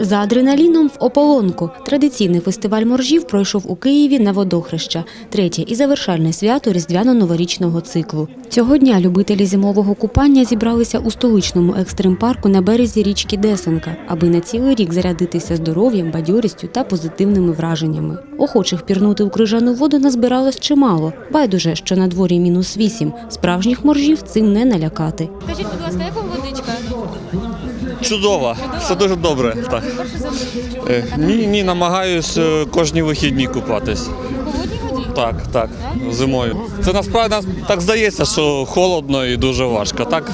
За адреналіном в ополонку. Традиційний фестиваль моржів пройшов у Києві на водохреща, третє і завершальне свято різдвяно-новорічного циклу. Цього дня любителі зимового купання зібралися у столичному екстрим-парку на березі річки Десенка, аби на цілий рік зарядитися здоров'ям, бадьорістю та позитивними враженнями. Охочих пірнути у крижану воду назбиралось чимало. Байдуже, що на дворі мінус вісім. Справжніх моржів цим не налякати. Скажіть, будь ласка, як вам водичка? Чудово, все дуже добре. Так. Е, Ні, ні, намагаюсь е, кожні вихідні купатись. Так, так, зимою. Це насправді нас так здається, що холодно і дуже важко. Так,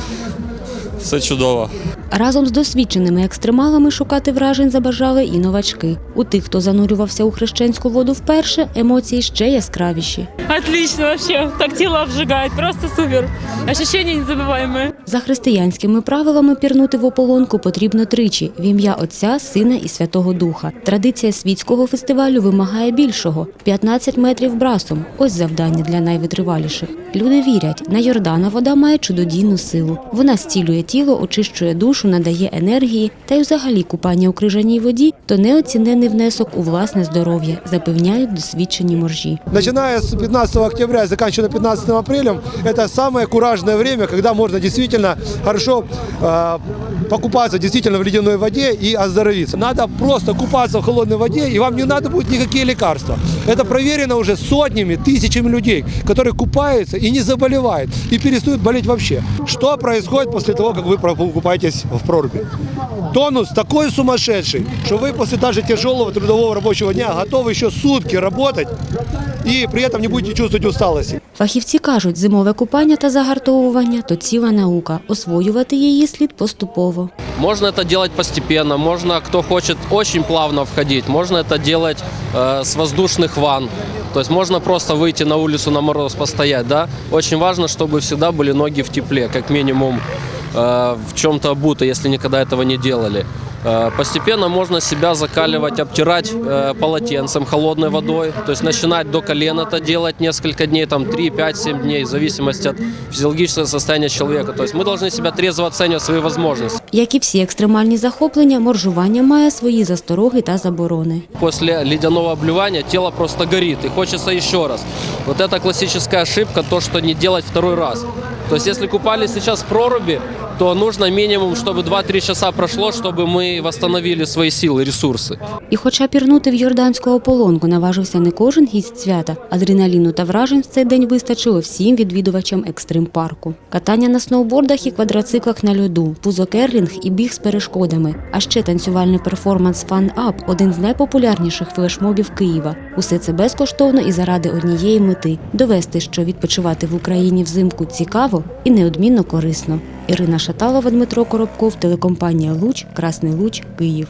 все чудово. Разом з досвідченими екстремалами шукати вражень забажали і новачки. У тих, хто занурювався у хрещенську воду вперше, емоції ще яскравіші. Отлично вообще. Так тело обжигает. Просто супер. Ощущения незабываемые. За християнськими правилами пірнути в ополонку потрібно тричі в ім'я Отця, Сина і Святого Духа. Традиція світського фестивалю вимагає більшого 15 метрів брасом. Ось завдання для найвитриваліших. Люди вірять, на Йордана вода має чудодійну силу. Вона зцілює тіло, очищує душу, надає енергії, та й взагалі купання у крижаній воді то неоцінений внесок у власне здоров'я, запевняють досвідчені моржі. Начиная с 15 октября и заканчивая 15 апреля, это самое куражное время, когда можно действительно хорошо э, покупаться действительно в ледяной воде и оздоровиться. Надо просто купаться в холодной воде, и вам не надо будет никакие лекарства. Это проверено уже сотнями, тысячами людей, которые купаются и не заболевают, и перестают болеть вообще. Что происходит после того, как вы купаетесь в проруби? Тонус такой сумасшедший, что вы после даже тяжелого трудового рабочего дня готовы еще сутки работать и при этом не будете чувствовать усталости. Фахівці кажуть, зимове купання та загартовування то ціла наука. Освоювати її слід поступово. Можно это делать постепенно, можно, кто хочет очень плавно входить, можно это делать э, с воздушных ванн. То есть можно просто выйти на улицу на мороз, постоять, да. Очень важно, чтобы всегда были ноги в тепле, как минимум э, в чем-то обуты, если никогда этого не делали. Э, Постепенно можно себя закаливать, обтирать э, полотенцем, холодной водой. То есть начинать до колена это делать несколько дней, там 3, 5, 7 дней, в зависимости от физиологического состояния человека. То есть мы должны себя трезво оценивать свои возможности. Як і всі екстремальні захоплення, моржування має свої застороги та заборони. После ледяного обливания тело просто горит и хочется еще раз. Вот это классическая ошибка, то, что не делать второй раз. То есть если купались сейчас в проруби, то нужно минимум, чтобы 2-3 часа прошло, чтобы мы восстановили свои силы, ресурсы. І хоча пірнути в Йорданську ополонку наважився не кожен гість свята, адреналіну та вражень в цей день вистачило всім відвідувачам екстрим-парку. Катання на сноубордах і квадроциклах на льоду, пузокерлінг і біг з перешкодами. А ще танцювальний перформанс Fun Up – один з найпопулярніших флешмобів Києва. Усе це безкоштовно і заради однієї мети довести, що відпочивати в Україні взимку цікаво і неодмінно корисно. Ірина Шаталова, Дмитро Коробков, телекомпанія Луч, Красний Луч, Київ.